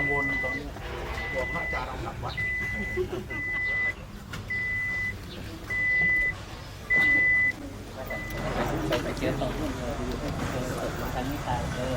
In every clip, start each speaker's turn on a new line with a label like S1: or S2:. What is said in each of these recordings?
S1: ังวลตอนนี้บอกพระอาจารย์เอากลับวัด
S2: ไปไปเจอตรงนู้นเลยเจอศพทางนี้ตายเออ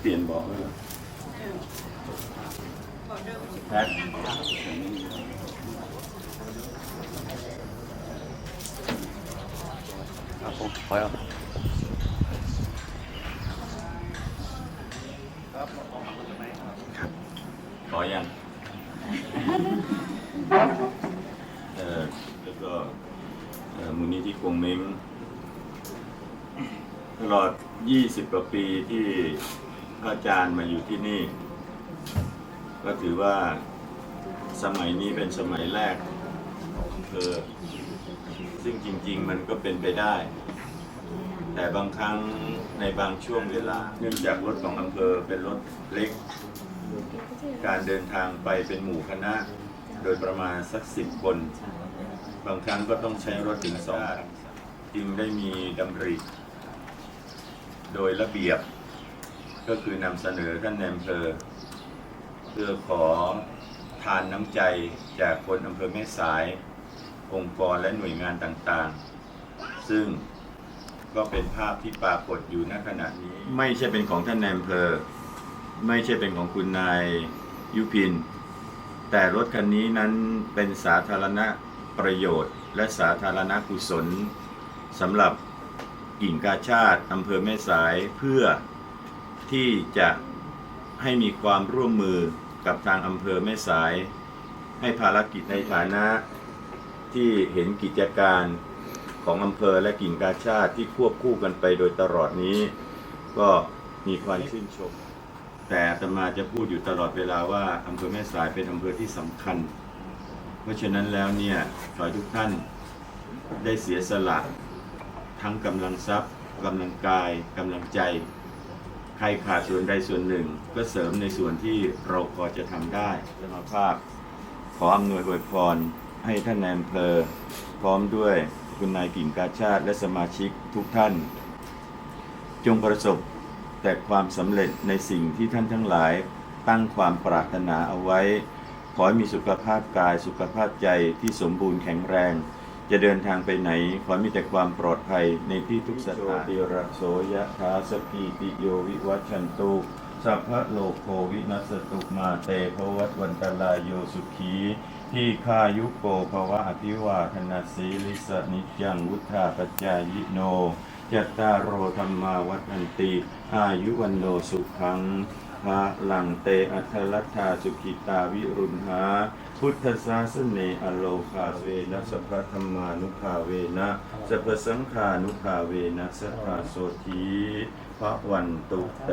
S3: เปลี่ยนบอกไหมเหรอแพ็คครับผมขอเอาครับขอยังเอ่อแล้วก็เอ่อมูลนิธิกงเม้งตลอด 20 กว่าปีที่ พระอาจารย์มาอยู่ที่นี่ ก็ถือว่าสมัยนี้เป็นสมัยแรกของอำเภอซึ่งจริง ๆ มันก็เป็นไปได้ แต่บางครั้งในบางช่วงเวลา เนื่องจากรถของอำเภอเป็นรถเล็ก การเดินทางไปเป็นหมู่คณะ โดยประมาณสักสิบคน บางครั้งก็ต้องใช้รถถึงสองจึงได้มีดำริ โดยระเบียบ ก็คือนำเสนอท่านในอำเภอเพื่อขอทานน้ำใจจากคนอำเภอแม่สาย องค์กรและหน่วยงานต่างๆ ซึ่งก็เป็นภาพที่ปรากฏอยู่ณขณะนี้ ไม่ใช่เป็นของท่านในอำเภอไม่ใช่เป็นของคุณนายยุพิน แต่รถคันนี้นั้นเป็นสาธารณประโยชน์ และสาธารณกุศลสำหรับกิ่งกาชาติอำเภอแม่สายเพื่อ ที่จะให้มีความร่วมมือกับทางอำเภอแม่สาย ให้ภารกิจในฐานะที่เห็นกิจการของอำเภอและกิ่งกาชาติที่ควบคู่กันไปโดยตลอดนี้ ก็มีความชื่นชม แต่ตมาจะพูดอยู่ตลอดเวลาว่าอำเภอแม่สายเป็นอำเภอที่สำคัญ เพราะฉะนั้นแล้วเนี่ยขอให้ทุกท่านได้เสียสละทั้งกำลังทรัพย์กำลังกายกำลังใจ ใครขาดส่วนใดส่วนหนึ่ง ก็เสริมในส่วนที่เราพอจะทำได้สมาภาพ ขออำนวยอวยพร ให้ท่านนายอำเภอ พร้อมด้วยคุณนายกิ่งกาชาติและสมาชิกทุกท่าน จงประสบแต่ความสำเร็จในสิ่งที่ท่านทั้งหลายตั้งความปรารถนาเอาไว้ ขอให้มีสุขภาพกายสุขภาพใจที่สมบูรณ์แข็งแรง จะเดินทางไปไหน ขอมีแต่ความปลอดภัยในที่ทุกสถานติระโสยะทาสพีติโยวิวัชชันตุสัพพะโลกโควินัสตุมาเตภวัตวันตรายโยสุขีที่คายุโกภวะอภิวาทนาสีลิสนิจังวุธาปจายโน จัตตารโอธรรมาวัฏันติ อายุวันโนสุขัง พระลังเตอัทลัทธาสุขิตาวิรุณหา พุทธศาสเนอโลคาเวนะสัพพะธรรมานุภาเวนะสัพพสังฆานุภาเวนะสัทธาโสธีพระวันตุเต